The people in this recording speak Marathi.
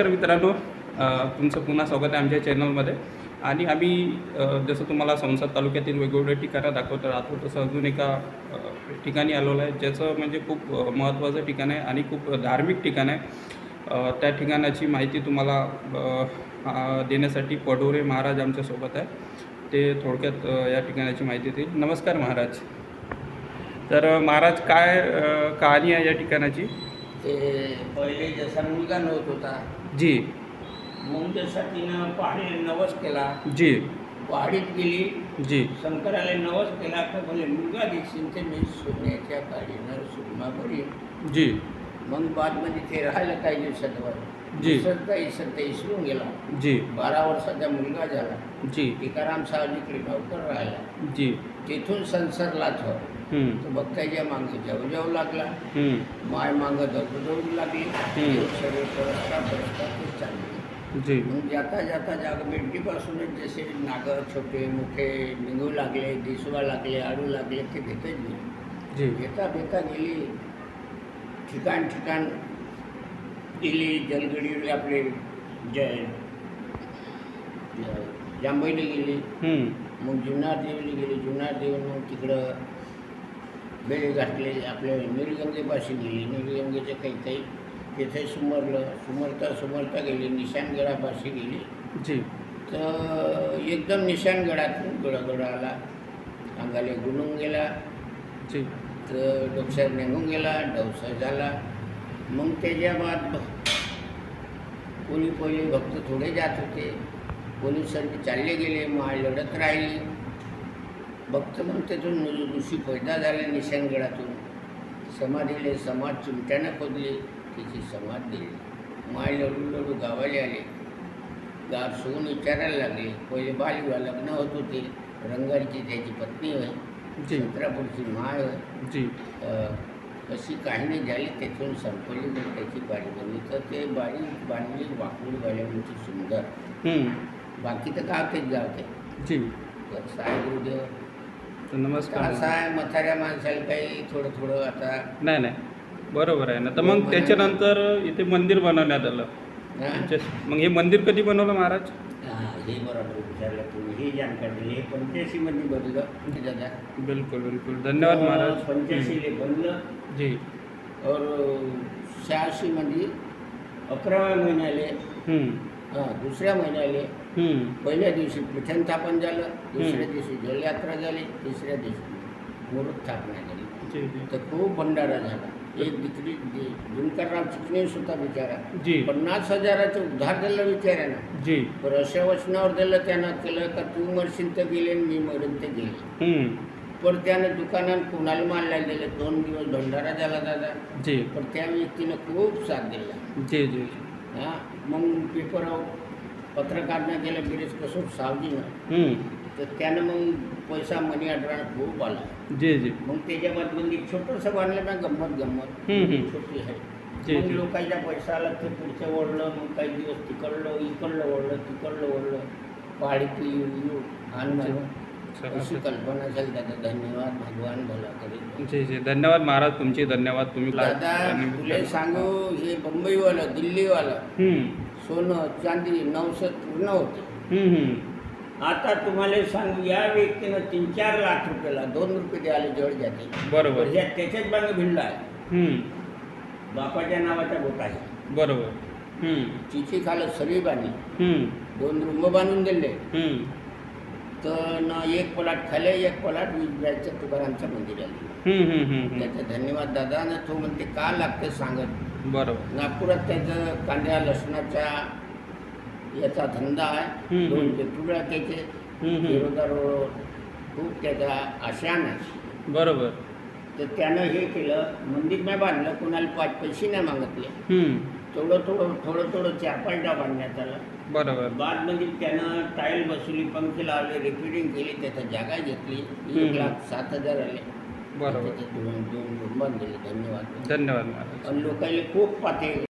नमस्कार मित्रांनो. तुमचं पुन्हा स्वागत आहे आमच्या चॅनलमध्ये. आणि आम्ही जसं तुम्हाला संसद तालुक्यातील वेगवेगळे ठिकाणं दाखवत राहतो तसं अजून एका ठिकाणी आलेलो आहे ज्याचं म्हणजे खूप महत्त्वाचं ठिकाण आहे आणि खूप धार्मिक ठिकाण आहे. त्या ठिकाणाची माहिती तुम्हाला देण्यासाठी पडोरे महाराज आमच्यासोबत आहे ते थोडक्यात या ठिकाणाची माहिती देतील. नमस्कार महाराज. तर महाराज काय कहाणी आहे या ठिकाणाची? ते पहिले जसा मुलगा नव्हत होता. जी. मग जसा तिनं पहाडीला नवस केला. जी. पहाडीत गेली. जी. शंकराला नवस केला तर बोले मुलगा दिसेल ते मी सोन्याच्या गाडीनं सुरमा बरी जी. मग बादमध्ये ते राहायला काही दिवसात जी. इसरता इसरून गेला. जी. बारा वर्षाचा मुलगा झाला. जी. टिकाराम सावजीकडे नोकर राहिला. जी. तिथून संसारला तो भक्ताच्या मागे जाऊ जाऊ लागला. माय मागं जाऊ जाऊ लागली. सगळे परस्ता परस्ता ते चालले. जी. मग जाता जाता जाग मेंढीपासूनच जसे नागं छोटे मोठे निघू लागले दिसवा लागले आडू लागले ते भेटत गेले. जी. भेटा भेटा गेली. ठिकाण ठिकाण गेली जलगडी आपले जय जांभईला गेली. मग जुन्नर देवीला गेली. जुन्नर देवी मग तिकडं बेळे घातले. आपल्या निरगंगेपाशी गेली. निरगंगेचे काही काही तिथे सुमरलं. सुमरता सुमरता गेली. निशाणगडापाशी गेली. जी. तर एकदम निशाणगडातून गडगड आला अंगाले गुलून गेला. जी. तर डोक्यात निघून गेला. डवसा झाला. मग त्याच्या बाद कोणी पहिले भक्त थोडे जात होते. कोणी सर्व चालले गेले माळ लढत राहिली. भक्त मग त्यातून ऋषी पैदा झाले निशाणगडातून समाधीले समाज चिमट्यानं खोदले तिची समाध दिली. माळ लढू लढू गावाले आले. गाव सोडून विचारायला लागले. पहिले बालविवाह लग्न होत होते. रंगारीची त्याची पत्नी होय. जी. चित्रापूरची माळ होय. अशी काही नाही झाली तेथून संपली तर त्याची बनली तर ते बारी बांधली वाकडी बाल्याची सुंदर. बाकी तर गावतेच गावते जी. गुरुदेव तर नमस्कार. असं आहे म्हाताऱ्या माणसाला काही थोडं थोडं आता नाही नाही. बरोबर आहे ना. तर मग त्याच्यानंतर इथे मंदिर बनवण्यात आलं? म्हणजे- मग हे मंदिर कधी बनवलं महाराज? हा, बरोबर विचारलं तुम्ही ही जानकारी दिली हे पंच्याऐंशीमध्ये बनलं दादा बिलकुल बिलकुल. धन्यवाद महाराज. पंच्याऐंशीले बनलं जी. और शहाऐंशीमध्ये अकराव्या महिन्याले हां दुसऱ्या महिन्याले पहिल्या दिवशी पीठन स्थापन झालं दुसऱ्या दिवशी जलयात्रा झाली तिसऱ्या दिवशी मुहूर्त स्थापना झाली. तर खूप भंडारा झाला. एक दिकरी दिनकरराव चिकणेस होता बिचारा. जी. पन्नास हजाराचं उधार दिलं बिचाऱ्यानं. जी. पण अशा वचनावर दिलं त्यानं केलं का तू मरशील तर गेले मी मरण ते गेले. हम्म, पण त्यानं दुकानात कुणाला मानला दिले दोन दिवस भंडारा झाला दादा. जी. पण त्या व्यक्तीनं खूप साथ दिला. जी जी. हां मग पेपरावर पत्रकारनं गेलं गिरीश कसोट सावजीनं हम्म, तर त्यानं मग पैसा मनी ऑर्डर खूप आला. जी जी. मग त्याच्या बाजून छोटंसं बांधलं ना गंमत गंमत. हम्म, हम्म. छोटी आहे. जी. लोकांच्या पैसा आला ते पुढचं ओढलं मग काही दिवस तिकडलं इकडलं ओढलं तिकडलं ओढलं पहाडीतली येऊ येऊ आण म्हणून अशी कल्पना झाली दादा धन्यवाद भगवान भला करेल जी जी. धन्यवाद महाराज तुमचे धन्यवाद. तुम्ही दादा तुला सांगू हे बंबईवालं दिल्लीवालं. हम्म, सोनं चांदी नवसत पूर्ण होते. हम्म, हम्म. आता तुम्हाला सांगू या व्यक्तीनं तीन चार लाख रुपयाला दोन रुपये द्यायला जवळ जाते बरोबर. ह्या त्याच्याच मागे भिडला आहे. हम्म, बापाच्या नावाचा गोटा आहे. बरोबर. हम्म, तिची खालं सरी बांधली. हम्म, दोन रूम बांधून दिले. हम्म, तर न एक पलाट खाले एक पलाट विजयाचं तुकारामचं मंदिर आहे. हम्म, हम्म, हम्म, हम्म. त्याचा धन्यवाद दादा ना तो म्हणते का लागते सांगत? बरोबर. नागपुरात त्याचं कांद्या लसणाचा याचा धंदा आहे. हम्म. दोन त्याचे हम्म, हम्म. विरोधावर खूप त्याचा आशान आहे. बरोबर. तर त्यानं हे केलं मंदिर नाही बांधलं कोणाला पाच पैसे नाही मागितले. हम्म, थोडं थोडं थोडं थोडं चार पाच बांधण्यात आलं. बरोबर. बादमध्ये त्यानं टाईल बसवली पंखे लावले रिपेरिंग केली त्याचा जागा घेतली. एक हम्म. लाख सात हजार आले. बरोबर. त्याचे दोन दोन रूम बांधले धन्यवाद. धन्यवाद महाराज. आणि लोकांनी खूप पाते